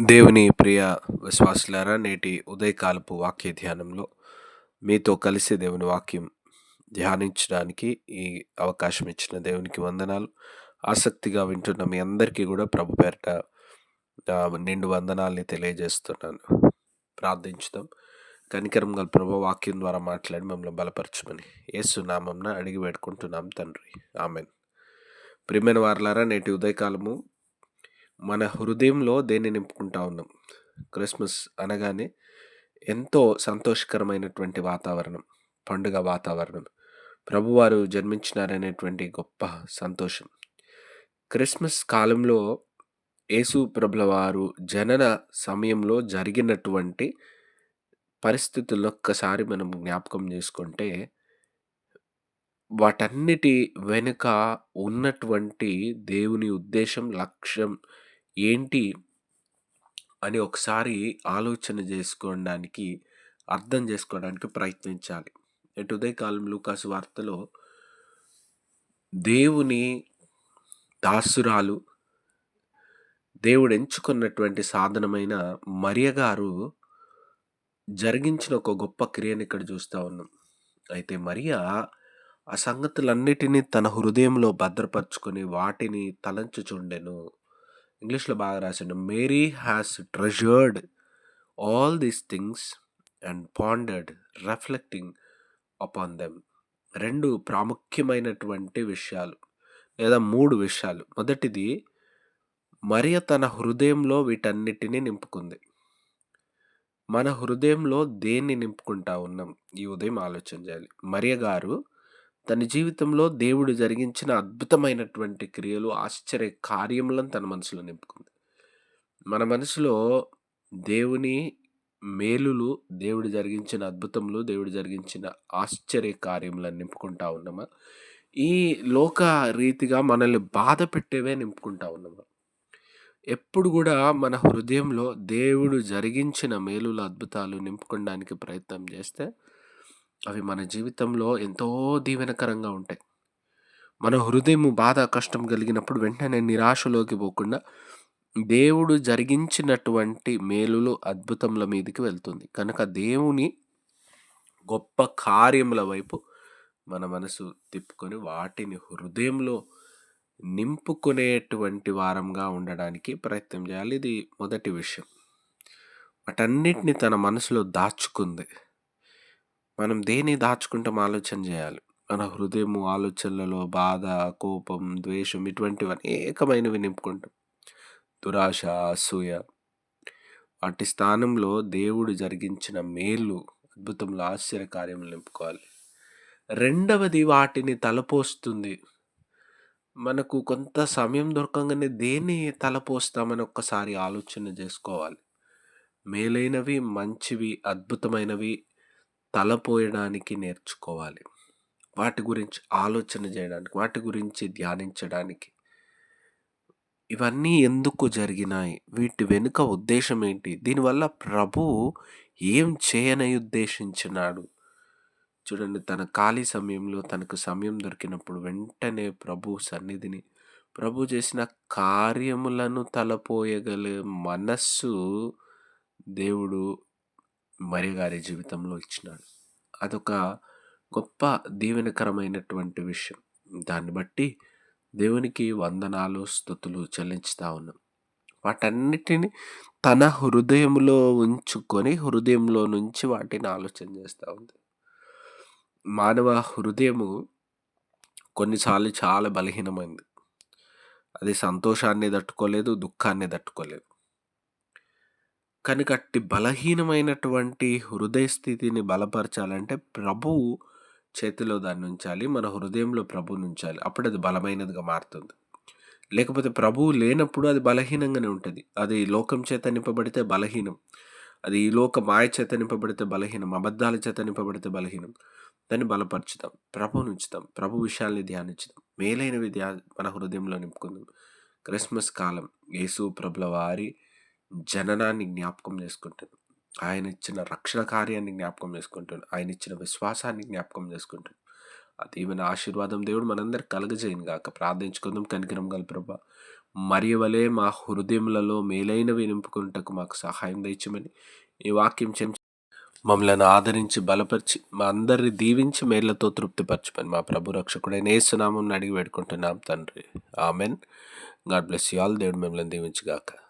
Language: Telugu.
దేవుని ప్రియ విశ్వాసులారా నేటి ఉదయకాలపు వాక్య ధ్యానంలో మీతో కలిసి దేవుని వాక్యం ధ్యానించడానికి ఈ అవకాశం ఇచ్చిన దేవునికి వందనాలు. ఆసక్తిగా వింటున్న మీ అందరికీ కూడా ప్రభు పేరిట నిండు వందనాల్ని తెలియజేస్తున్నాను. ప్రార్థించుదాం. కనికరం గల ప్రభు వాక్యం ద్వారా మాట్లాడి మమ్మల్ని బలపరచమని యేసు నామంన అడిగి వేడుకుంటున్నాం తండ్రి. ఆమెన్. ప్రియమైన వారలారా నేటి ఉదయకాలము మన హృదయంలో దేన్ని నింపుకుంటా ఉన్నాం? క్రిస్మస్ అనగానే ఎంతో సంతోషకరమైనటువంటి వాతావరణం పండుగ వాతావరణం. ప్రభువారు జన్మించినారనేటువంటి గొప్ప సంతోషం. క్రిస్మస్ కాలంలో యేసు ప్రభుల వారు జనన సమయంలో జరిగినటువంటి పరిస్థితుల్లో ఒక్కసారి మనం జ్ఞాపకం చేసుకుంటే వాటన్నిటి వెనుక ఉన్నటువంటి దేవుని ఉద్దేశం లక్ష్యం ఏంటి అని ఒకసారి ఆలోచన చేసుకోవడానికి అర్థం చేసుకోవడానికి ప్రయత్నించాలి. ఇటు ఉదయకాలంలో లూకాసు వార్తలో దేవుని దాసురాలు దేవుడు ఎంచుకున్నటువంటి సాధనమైన మరియ గారు జరిగించిన ఒక గొప్ప క్రియను ఇక్కడ చూస్తూ ఉన్నాం. అయితే మరియా ఆ సంగతులన్నిటినీ తన హృదయంలో భద్రపరుచుకొని వాటిని తలంచుచుండెను ఇంగ్లీష్లో బాగా రాసిండు Mary has treasured all these things and pondered reflecting upon them. రెండు ప్రాముఖ్యమైనటువంటి విషయాలు లేదా మూడు విషయాలు. మొదటిది మరియ తన హృదయంలో వీటన్నిటినీ నింపుకుంది. మన హృదయంలో దేన్ని నింపుకుంటా ఉన్నాం? ఈ ఉదయం ఆలోచన చేయాలి. మరియ గారు తన జీవితంలో దేవుడు జరిగించిన అద్భుతమైనటువంటి క్రియలు ఆశ్చర్య కార్యములను తన మనసులో నింపుకుంది. మన మనసులో దేవుని మేలులు దేవుడు జరిగించిన అద్భుతములు దేవుడు జరిగించిన ఆశ్చర్య కార్యములను నింపుకుంటా ఉన్నామా? ఈ లోక రీతిగా మనల్ని బాధ పెట్టేవే నింపుకుంటా ఉన్నామా? ఎప్పుడు కూడా మన హృదయంలో దేవుడు జరిగించిన మేలుల అద్భుతాలు నింపుకోవడానికి ప్రయత్నం చేస్తే అవి మన జీవితంలో ఎంతో దీవెనకరంగా ఉంటాయి. మన హృదయం బాధ కష్టం కలిగినప్పుడు వెంటనే నిరాశలోకి పోకుండా దేవుడు జరిగించినటువంటి మేలులు అద్భుతముల మీదకి వెళ్తుంది. కనుక దేవుని గొప్ప కార్యముల వైపు మన మనసు తిప్పుకొని వాటిని హృదయంలో నింపుకునేటువంటి వారంగా ఉండడానికి ప్రయత్నం చేయాలి. ఇది మొదటి విషయం. వాటన్నిటిని తన మనసులో దాచుకుంది. మనం దేన్ని దాచుకుంటాం ఆలోచన చేయాలి. మన హృదయము ఆలోచనలలో బాధ కోపం ద్వేషం ఇటువంటివి అనేకమైనవి నింపుకుంటాం. దురాశ అసూయ. వాటి స్థానంలో దేవుడు జరిగించిన మేలు అద్భుతంలో ఆశ్చర్య కార్యములు నింపుకోవాలి. రెండవది వాటిని తలపోస్తుంది. మనకు కొంత సమయం దొరకంగానే దేన్ని తలపోస్తామని ఒక్కసారి ఆలోచన చేసుకోవాలి. మేలైనవి మంచివి అద్భుతమైనవి తలపోయడానికి నేర్చుకోవాలి. వాటి గురించి ఆలోచన చేయడానికి వాటి గురించి ధ్యానించడానికి. ఇవన్నీ ఎందుకు జరిగినాయి? వీటి వెనుక ఉద్దేశం ఏంటి? దీనివల్ల ప్రభు ఏం చేయనై ఉద్దేశించినాడు? చూడండి తన ఖాళీ సమయంలో తనకు సమయం దొరికినప్పుడు వెంటనే ప్రభు సన్నిధిని ప్రభు చేసిన కార్యములను తలపోయగల మనస్సు దేవుడు మరి గారి జీవితంలో ఇచ్చినాడు. అదొక గొప్ప దీవెనకరమైనటువంటి విషయం. దాన్ని బట్టి దేవునికి వందనాలు స్థుతులు చెల్లించుతా ఉన్నాం. వాటన్నిటిని తన హృదయంలో ఉంచుకొని హృదయంలో నుంచి వాటిని ఆలోచన చేస్తూ ఉంది. మానవ హృదయము కొన్నిసార్లు చాలా బలహీనమైంది. అది సంతోషాన్ని తట్టుకోలేదు దుఃఖాన్ని తట్టుకోలేదు. కనుక అట్టి బలహీనమైనటువంటి హృదయ స్థితిని బలపరచాలంటే ప్రభువు చేతిలో దాన్ని ఉంచాలి మన హృదయంలో ప్రభువుని ఉంచాలి. అప్పుడు అది బలమైనదిగా మారుతుంది. లేకపోతే ప్రభువు లేనప్పుడు అది బలహీనంగానే ఉంటుంది. అది లోకం చేత నింపబడితే బలహీనం. అది ఈ లోక మాయ చేత నింపబడితే బలహీనం. అబద్ధాల చేత నింపబడితే బలహీనం. దాన్ని బలపరుచుతాం. ప్రభువుని ఉంచుతాం. ప్రభు విషయాల్ని ధ్యానించుదాం మేలైనవి ధ్యా మన హృదయంలో నింపుకుందాం. క్రిస్మస్ కాలం. యేసు ప్రభుల వారి జననాన్ని జ్ఞాపకం చేసుకుంటాను ఆయన ఇచ్చిన రక్షణ కార్యాన్ని జ్ఞాపకం చేసుకుంటాను ఆయన ఇచ్చిన విశ్వాసాన్ని జ్ఞాపకం చేసుకుంటాను ఆ దీవెన ఆశీర్వాదం దేవుడు మనందరికి కలగజేయను గాక. ప్రార్థించుకుందాం కనికరం గల ప్రభ. మరి వలె మా హృదయములలో మేలైనవి నింపుకుంటకు మాకు సహాయం దయచమని ఈ వాక్యం చెం మమ్మల్ని ఆదరించి బలపరిచి మా అందరిని దీవించి మేళ్ళతో తృప్తిపరచమని మా ప్రభు రక్షకుడైన ఏసునామం అడిగి వేడుకుంటున్నాం తండ్రి. Amen. God bless you all. దేవుడు మిమ్మల్ని దీవించుగాక